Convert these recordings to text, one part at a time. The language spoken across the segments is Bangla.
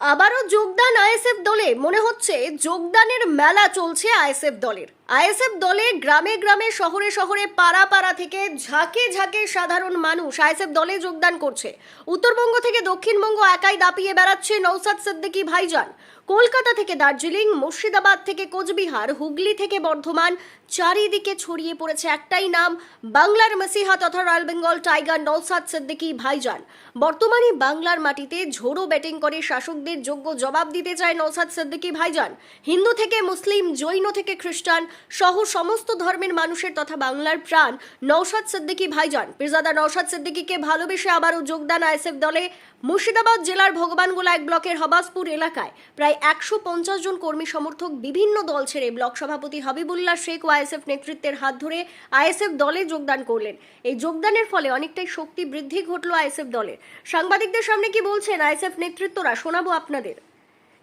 আবারও যোগদান আইএসএফ দলে। মনে হচ্ছে যোগদানের মেলা চলছে আইএসএফ দলের। আইএসএফ দলে গ্রামে গ্রামে, শহরে শহরে, পাড়া পাড়া থেকে ঝাঁকে ঝাঁকে সাধারণ মানুষ আইএসএফ দলে যোগদান করছে। উত্তরবঙ্গ থেকে দক্ষিণবঙ্গ একাই দাপিয়ে বেড়াচ্ছে নৌসাদ সিদ্দিকী ভাইজান। কলকাতা থেকে দার্জিলিং, মুর্শিদাবাদ থেকে কোচবিহার, হুগলি থেকে বর্ধমান, চারিদিকে ছড়িয়ে পড়েছে একটাই নাম, বাংলার মেসিহা তথা রয়্যাল বেঙ্গল টাইগার নৌসাদ সিদ্দিকী ভাইজান। বর্তমানে বাংলার মাটিতে ঝোড়ো ব্যাটিং করে শাসকদের যোগ্য জবাব দিতে চায় নৌসাদ সিদ্দিকী ভাইজান। হিন্দু থেকে মুসলিম, জৈন থেকে খ্রিস্টান সহ সমস্ত ধর্মের মানুষের তথা বাংলার প্রাণ নৌসাদ সিদ্দিকী ভাইজান। পিরজাদা নৌসাদ সিদ্দিকীকে ভালোবেসে আবারও যোগদান আইএসএফ দলে মুর্শিদাবাদ জেলার ভগবানগোলা এক ব্লকের হবাসপুর এলাকায় প্রায় একশো পঞ্চাশ জন কর্মী সমর্থক বিভিন্ন দল ছেড়ে ব্লক সভাপতি হাবিবুল্লাহ শেখ ও আইএসএফ নেতৃত্বের হাত ধরে আইএসএফ দলে যোগদান করলেন। এই যোগদানের ফলে অনেকটাই শক্তি বৃদ্ধি ঘটল আইএসএফ দলের। সাংবাদিকদের সামনে কি বলছেন আইএসএফ নেতৃত্বরা শোনাবো আপনাদের।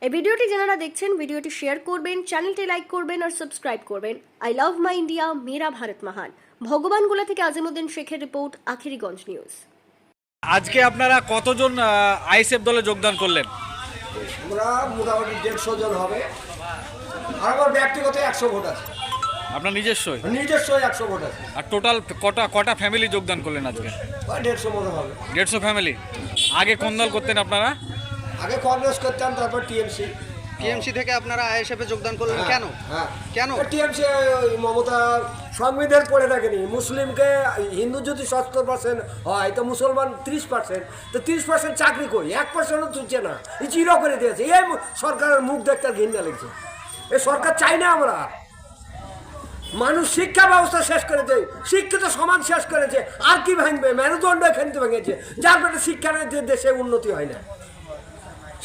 এই ভিডিওটি যারা দেখছেন ভিডিওটি শেয়ার করবেন চ্যানেলটি লাইক করবেন আর সাবস্ক্রাইব করবেন। আই লাভ মাই ইন্ডিয়া মেরা ভারত মহান। ভগবানগোলা থেকে আজিমুদ্দিন শেখের রিপোর্ট আখিরিগঞ্জ নিউজ। আজকে আপনারা কতজন আইএসএফ দলে যোগদান করলেন? আমরা মোটামুটি দেড়শো জন হবে। আর আমার ব্যক্তিগত একশো ভোট আছে। আপনার নিজস্বই? নিজস্ব একশো ভোট আছে। আর টোটাল কটা কটা ফ্যামিলি যোগদান করলেন আজকে? দেড়শো মতো হবে। দেড়শো ফ্যামিলি আগে কোন দল করতেন আপনারা? আগে কংগ্রেস করতাম তারপর টিএমসি। টিএমসি থেকে আপনারা আইএসএফে যোগদান করলেন কেন? হ্যাঁ। কেন? টিএমসি মমতা সংবিধান পড়ে থাকেনি। মুসলিমকে হিন্দু যদি সত্তর পার্সেন্ট হয় তো মুসলমান ত্রিশ পার্সেন্ট তো ত্রিশ পার্সেন্ট চাকরি করি এক পার্সেন্টও তুলছে না। এই জিরো করে দিয়েছে। এই সরকারের মুখ দেখতে আর ঘৃণা লেগছে। এই সরকার চাই না আমরা। মানুষ শিক্ষা ব্যবস্থা শেষ করেছে শিক্ষিত সমাজ শেষ করেছে। আর কি ভাঙবে? মেরুদণ্ড এখান ভেঙেছে। যার পেটে শিক্ষা নেই যে দেশে উন্নতি হয় না।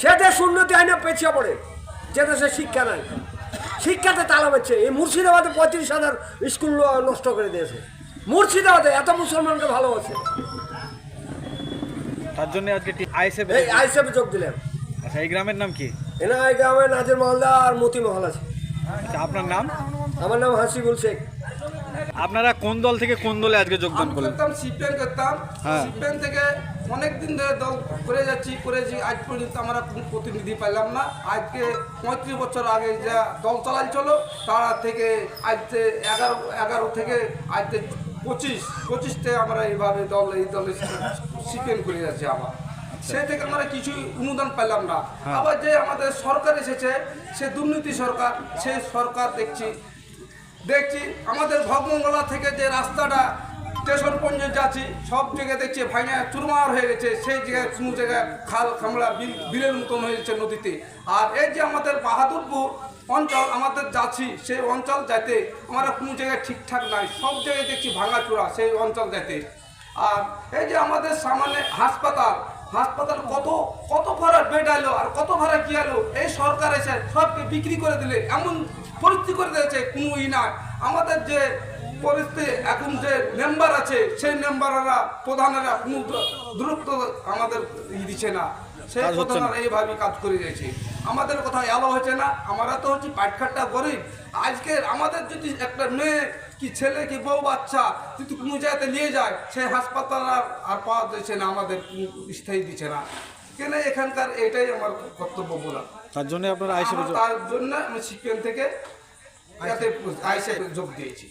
সে দেশ উন্নতি হয় না পেছিয়ে পড়ে যে দেশে শিক্ষা নাই। শিক্ষাতে তালা মারছে এই মুর্শিদাবাদে পঁয়ত্রিশ হাজার স্কুল নষ্ট করে দিয়েছে। মুর্শিদাবাদে এত মুসলমানকে ভালোবাসে। তার জন্য আজকে আইএসএফ এই আইসেফে যোগ দিলেন। আচ্ছা এই গ্রামের নাম কি? এনা এই গ্রামে নাজের মহল্লা আর মতি মহল আছে। আচ্ছা আপনার নাম? আমার নাম হাসিবুল শেখ। আপনারা কোন দল থেকে কোন দলে আজকে যোগদান করলেন? করতাম সিপিএন করতাম। হ্যাঁ। সিপিএন থেকে অনেক দিন ধরে দল করে যাচ্ছি করেছি আজ পর্যন্ত আমরা কোনো প্রতিনিধি পেলাম না। আজকে পঁয়ত্রিশ বছর আগে যা দল চালাইছিল তারা থেকে আজকে এগারো এগারো থেকে আজকে পঁচিশ পঁচিশতে আমরা এইভাবে দল এই দলে সিপিএন করে যাচ্ছি আবার। সেই থেকে আমরা কিছুই অনুদান পেলাম না। আবার যে আমাদের সরকার এসেছে সে দুর্নীতি সরকার সেই সরকার দেখছি দেখছি। আমাদের ভগমঙ্গলা থেকে যে রাস্তাটা স্টেশন পর্যন্ত যাচ্ছি, সব জায়গায় দেখছি ভাইনা চুরমার হয়ে গেছে, সেই জায়গায়, কোনো জায়গায় খাল খামলা বিল, বিলের মতন হয়ে গেছে নদীতে। আর এই যে আমাদের বাহাদুরপুর অঞ্চল, আমাদের যাচ্ছি, সেই অঞ্চল যাতে আমরা কোনো জায়গায় ঠিকঠাক নাই, সব জায়গায় দেখছি ভাঙাচোরা সেই অঞ্চল যাতে আর এই যে আমাদের সামনে হাসপাতাল হাসপাতাল কত কত ভাড়া বেড আলো আর কত ভাড়া কি আলো এই সরকার এসে সবকে বিক্রি করে দিলে, এমন পরিস্থিতি করে দিয়েছে, কোনো ই না আমাদের যে পরিস্থিতি এখন যে মেম্বার আছে সেই মেম্বাররা প্রধানেরা কোনো দূরত্ব আমাদের দিচ্ছে না। সেই। প্রধানরা এইভাবে কাজ করে যাচ্ছে। আমাদের কথা এলো হচ্ছে না আমরা তো হচ্ছে পাটখাট্টা গরিব। আজকে আমাদের যদি একটা মেয়ে কি ছেলে কি বউ বাচ্চা যদি কোনো জায়গাতে নিয়ে যায় সেই হাসপাতাল আর পাওয়া যাচ্ছে না আমাদের স্থায়ী দিচ্ছে না। কেন এখানকার এটাই আমার কর্তব্য বলা। তার জন্য আপনারা আইএসএফ তার জন্য আমি সিপিএম থেকে আইসে যোগ দিয়েছি।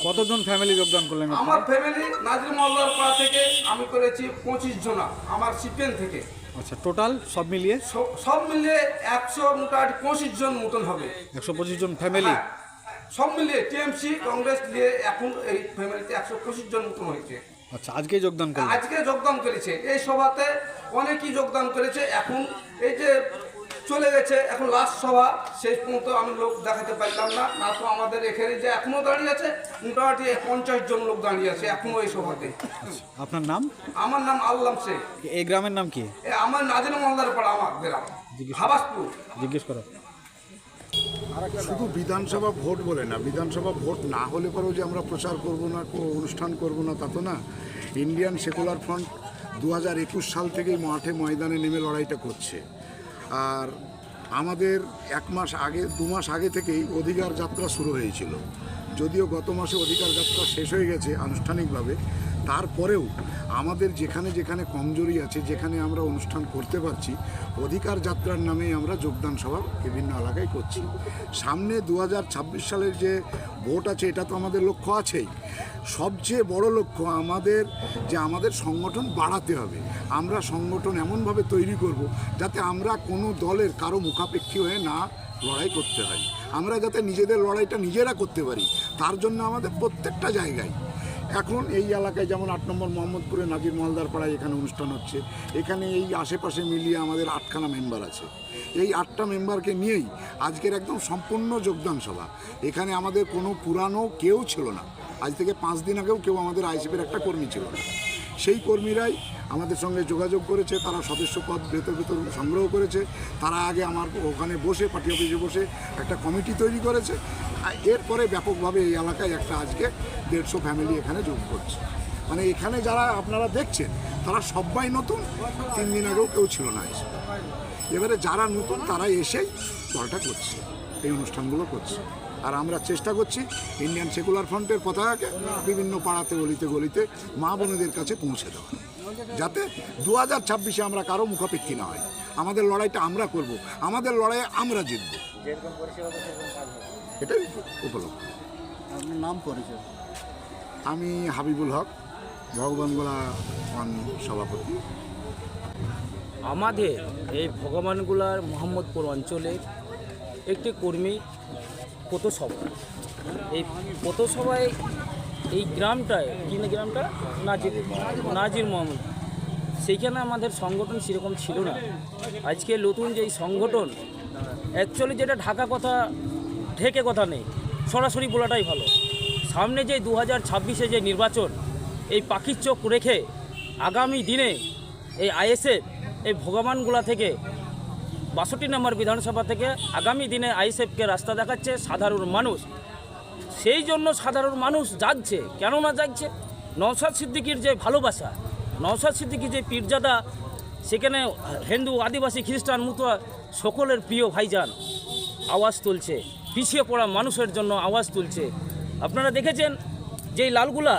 কতজন ফ্যামিলি যোগদান করলেন আমার ফ্যামিলি নাজির মহল্লার পাড়া থেকে আমি করেছি পঁচিশ জনা আমার সিপিএম থেকে। আচ্ছা টোটাল সব মিলিয়ে? সব- মিলিয়ে একশো মোটামুটি পঁচিশ জন মতন হবে। একশো পঁচিশ জন ফ্যামিলি সব মিলিয়ে টিএমসি কংগ্রেস দিয়ে এখন এই ফ্যামিলিতে একশো পঁচিশ জন মতন হয়েছে। আচ্ছা আজকে যোগদান আজকে যোগদান করেছে। এই সভাতে অনেকেই যোগদান করেছে। এখন এই যে চলে গেছে। এখন লাস্ট সভা। শেষ পর্যন্ত আমি লোক দেখাতে পারলাম না। না তো আমাদের এখানে যে এখনও দাঁড়িয়ে আছে মোটামুটি পঞ্চাশ জন লোক দাঁড়িয়ে আছে এখনও এই সভাতে। আপনার নাম? আমার নাম আল্লাম শেখ। এই গ্রামের নাম কি? এ আমার নাজির মহল্লার পাড়া আমার গ্রাম। হাবাসপুর। জিজ্ঞেস করো। শুধু বিধানসভা ভোট বলে না বিধানসভা ভোট না হলে পরেও যে আমরা প্রচার করব না অনুষ্ঠান করব না তা তো না। ইন্ডিয়ান সেকুলার ফ্রন্ট দু হাজার একুশ সাল থেকেই মাঠে ময়দানে নেমে লড়াইটা করছে। আর আমাদের এক মাস আগে, দু মাস আগে থেকেই অধিকার যাত্রা শুরু হয়েছিল। যদিও গত মাসে অধিকার যাত্রা শেষ হয়ে গেছে আনুষ্ঠানিকভাবে তারপরেও আমাদের যেখানে যেখানে কমজোরি আছে, যেখানে আমরা অনুষ্ঠান করতে পারছি, অধিকার যাত্রার নামে আমরা যোগদান সভা বিভিন্ন এলাকায় করছি। সামনে দু হাজার ছাব্বিশ সালের যে ভোট আছে, এটা তো আমাদের লক্ষ্য আছেই। সবচেয়ে বড় লক্ষ্য আমাদের যে আমাদের সংগঠন বাড়াতে হবে। আমরা সংগঠন এমনভাবে তৈরি করব যাতে আমরা কোনো দলের কারও মুখাপেক্ষী হয়ে না লড়াই করতে হয়। আমরা যাতে নিজেদের লড়াইটা নিজেরা করতে পারি। তার জন্য আমাদের প্রত্যেকটা জায়গায় এখন এই এলাকায় যেমন আট নম্বর মোহাম্মদপুরে নাজির মহলদার পাড়ায় এখানে অনুষ্ঠান হচ্ছে, এখানে এই আশেপাশে মিলিয়ে আমাদের আটখানা মেম্বার আছে। এই আটটা মেম্বারকে নিয়েই আজকের একদম সম্পূর্ণ যোগদান সভা। এখানে আমাদের কোনো পুরানো কেউ ছিল না। আজ থেকে পাঁচ দিন আগেও কেউ আমাদের আইসিপির একটা কর্মী ছিল না। সেই কর্মীরাই আমাদের সঙ্গে যোগাযোগ করেছে, তারা সদস্য পদ ভেতর ভেতর সংগ্রহ করেছে। তারা আগে আমার ওখানে বসে, পার্টি অফিসে বসে একটা কমিটি তৈরি করেছে। এরপরে ব্যাপকভাবে এই এলাকায় একটা আজকে দেড়শো ফ্যামিলি এখানে যোগ করছে। মানে এখানে যারা আপনারা দেখছেন, তারা সবাই নতুন, তিন দিন আগেও কেউ ছিল না এসে। এবারে যারা নতুন, তারা এসেই দলটা করছে, এই অনুষ্ঠানগুলো করছে। আর আমরা চেষ্টা করছি ইন্ডিয়ান সেকুলার ফ্রন্টের পতাকাকে বিভিন্ন পাড়াতে গলিতে গলিতে মা বোনেদের কাছে পৌঁছে দেওয়া। যাতে দু হাজার ছাব্বিশে আমরা কারও মুখাপেক্ষী না হয় আমাদের লড়াইটা আমরা করব আমাদের লড়াইয়ে আমরা জিতব। এটাই উপলক্ষ। আপনার নাম পরিচয়? আমি হাবিবুল হক ভগবানগোলা সভাপতি। আমাদের এই ভগবানগুলার মোহাম্মদপুর অঞ্চলের একটি কর্মী পথসভা এই পথসভায় এই গ্রামটায়, কি গ্রামটা? নাজির নাজির মোহাম্মদ। সেইখানে আমাদের সংগঠন সেরকম ছিল না। আজকে নতুন যে সংগঠন অ্যাকচুয়ালি যেটা ঢাকা কথা, ঢেকে কথা নেই, সরাসরি বলাটাই ভালো। সামনে যে দু হাজার ছাব্বিশে যে নির্বাচন, এই পাখির চোখ রেখে আগামী দিনে এই আইএসএফ, এই ভগবানগুলা থেকে বাষট্টি নম্বর বিধানসভা থেকে আগামী দিনে আইএসএফকে রাস্তা দেখাচ্ছে সাধারণ মানুষ। সেই জন্য সাধারণ মানুষ যাচ্ছে। কেন না যাচ্ছে? নওশাদ সিদ্দিকির যে ভালোবাসা, নওশাদ সিদ্দিকির যে পীরজাদা, সেখানে হিন্দু, আদিবাসী, খ্রিস্টান মুতোয়া সকলের প্রিয় ভাইজান, আওয়াজ তুলছে। পিছিয়ে পড়া মানুষের জন্য আওয়াজ তুলছে। আপনারা দেখেছেন যেই লালগুলা,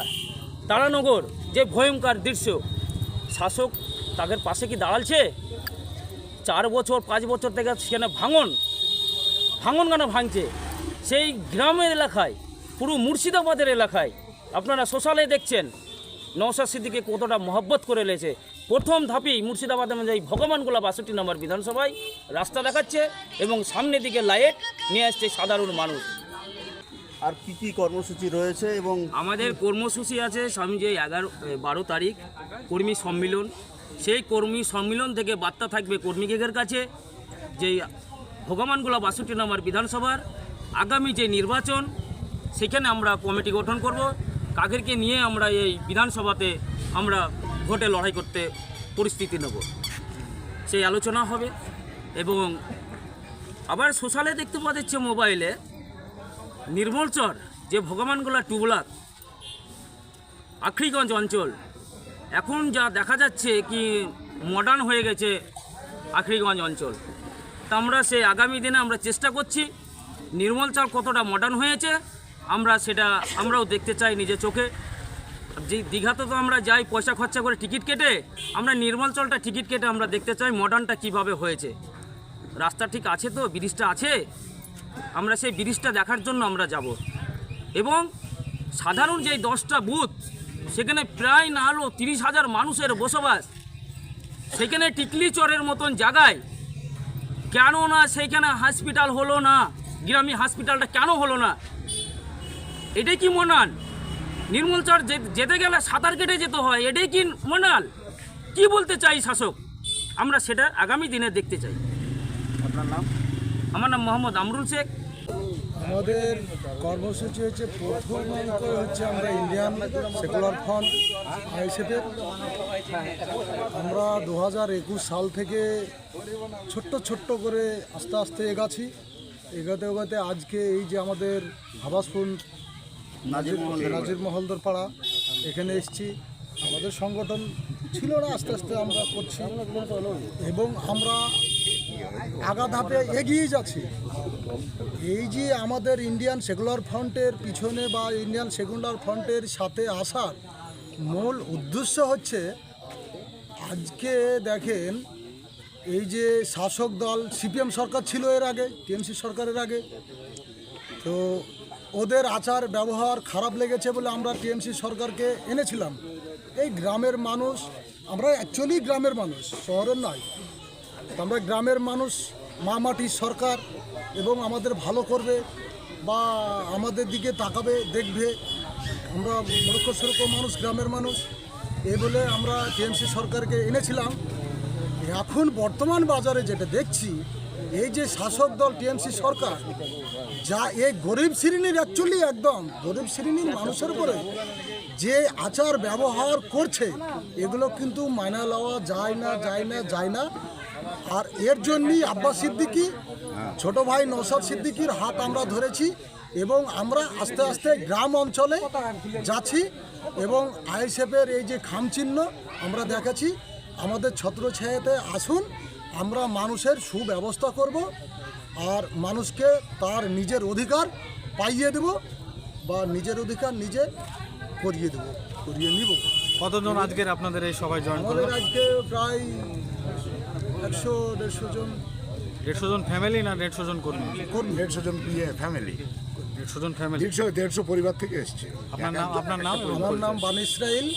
তারানগর, যে ভয়ঙ্কর দৃশ্য, শাসক তাদের পাশে কি দাঁড়ালছে? চার বছর পাঁচ বছর থেকে সেখানে ভাঙন। ভাঙন কেন ভাঙছে? সেই গ্রামের এলাকায় পুরো মুর্শিদাবাদের এলাকায় আপনারা সোশ্যালে দেখছেন নওশাদ সিদ্দিকে কতটা মহব্বত করে লেছে। প্রথম ধাপেই মুর্শিদাবাদের মধ্যে এই ভগবানগুলা বাষট্টি নম্বর বিধানসভায় রাস্তা দেখাচ্ছে এবং সামনের দিকে লাইট নিয়ে আসছে সাধারণ মানুষ। আর কি কি কর্মসূচি রয়েছে এবং আমাদের কর্মসূচি আছে যে এগারো বারো তারিখ কর্মী সম্মিলন সেই কর্মী সম্মিলন থেকে বার্তা থাকবে কর্মীকের কাছে যে ভগবানগুলা বাষট্টি নম্বর বিধানসভার আগামী যে নির্বাচন, সেখানে আমরা কমিটি গঠন করব। কাকেরকে নিয়ে আমরা এই বিধানসভাতে আমরা ভোটে লড়াই করতে পরিস্থিতি নেব। সেই আলোচনা হবে এবং আবার সোশ্যালে দেখতে পাওয়া যাচ্ছে মোবাইলে নির্মলচর যে ভগবানগোলা টু ব্লক আখরিগঞ্জ অঞ্চল এখন যা দেখা যাচ্ছে কি মডার্ন হয়ে গেছে আখরিগঞ্জ অঞ্চল। তা আমরা সেই আগামী দিনে আমরা চেষ্টা করছি নির্মলচর কতটা মডার্ন হয়েছে, আমরা সেটা আমরাও দেখতে চাই নিজের চোখে। যে দীঘাতে তো আমরা যাই, পয়সা খরচা করে টিকিট কেটে, আমরা নির্মল চলটা টিকিট কেটে আমরা দেখতে চাই মডার্নটা কীভাবে হয়েছে। রাস্তা ঠিক আছে তো? ব্রিজটা আছে? আমরা সেই ব্রিজটা দেখার জন্য আমরা যাব। এবং সাধারণ যে দশটা বুথ সেখানে প্রায় না হলেও তিরিশ হাজার মানুষের বসবাস। সেখানে টিকলি চরের মতন জায়গায়। কেন না সেইখানে হসপিটাল হলো না? গ্রামীণ হসপিটালটা কেন হলো না? এটাই কি মনান নির্মলচর যেতে গেলে সাঁতার কেটে যেতে হয় এটাই কি মনাল? কি বলতে চাই শাসক? আমরা সেটা আগামী দিনে দেখতে চাই। আপনার নাম? আমার নাম মোহাম্মদ আমরুল শেখ। আমাদের কর্মসূচি হচ্ছে প্রথম অঙ্ক হচ্ছে আমরা ইন্ডিয়ান সেকুলার ফ্রন্ট আইএসএফের আমরা দু হাজার একুশ সাল থেকে ছোট্ট ছোট্ট করে আস্তে আস্তে এগাছি। এগাতে এগাতে আজকে এই যে আমাদের আবাসপুর নাজির মহলদর পাড়া এখানে এসেছি। আমাদের সংগঠন ছিল না, আস্তে আস্তে আমরা করছি। এবং আমরা আগা ধাপে এগিয়ে যাচ্ছি। এই যে আমাদের ইন্ডিয়ান সেকুলার ফ্রন্টের পিছনে বা ইন্ডিয়ান সেকুলার ফ্রন্টের সাথে আসার মূল উদ্দেশ্য হচ্ছে, আজকে দেখেন, এই যে শাসক দল সিপিএম সরকার ছিল এর আগে টিএমসি সরকারের আগে। তো ওদের আচার, ব্যবহার খারাপ লেগেছে বলে আমরা টিএমসি সরকারকে এনেছিলাম। এই গ্রামের মানুষ, আমরা অ্যাকচুয়ালি গ্রামের মানুষ, শহরের নয়। আমরা গ্রামের মানুষ, মা মাটির সরকার এবং আমাদের ভালো করবে বা আমাদের দিকে তাকাবে, দেখবে। আমরা মূর্খ সুরক্ষ মানুষ, গ্রামের মানুষ। এই বলে আমরা টিএমসি সরকারকে এনেছিলাম। এখন বর্তমান বাজারে যেটা দেখছি, এই যে শাসক দল টিএমসি সরকার, যা এই গরিব শ্রেণির অ্যাকচুয়ালি একদম, গরিব শ্রেণির মানুষের উপরে যে আচার ব্যবহার করছে, এগুলো কিন্তু মানা লওয়া যায় না যায় না যায় না। আর এর জন্যই আব্বাস সিদ্দিকি ছোট ভাই নৌসাদ সিদ্দিকির হাত আমরা ধরেছি এবং আমরা আস্তে আস্তে গ্রাম অঞ্চলে যাচ্ছি এবং আইএসএফের এই যে খামচিহ্ন আমরা দেখাচ্ছি আমাদের ছত্রছায়াতে আসুন আমরা মানুষের সুব্যবস্থা করব আর মানুষকে তার নিজের অধিকার পাইয়ে দেব বা নিজের অধিকার নিজে করিয়ে দেব করিয়ে নিব। কতজন আজকের আপনাদের এই সবাই জয়েন আমাদের আজকে প্রায় একশো দেড়শো জন দেড়শো জন ফ্যামিলি না দেড়শো জন কর্মী? কর্মী। দেড়শো জন ইয়ে ফ্যামিলি দেড়শো জন ফ্যামিলি দেড়শো দেড়শো পরিবার থেকে এসছে। আপনার নাম আপনার নাম আমার নাম বান ইসরাইল।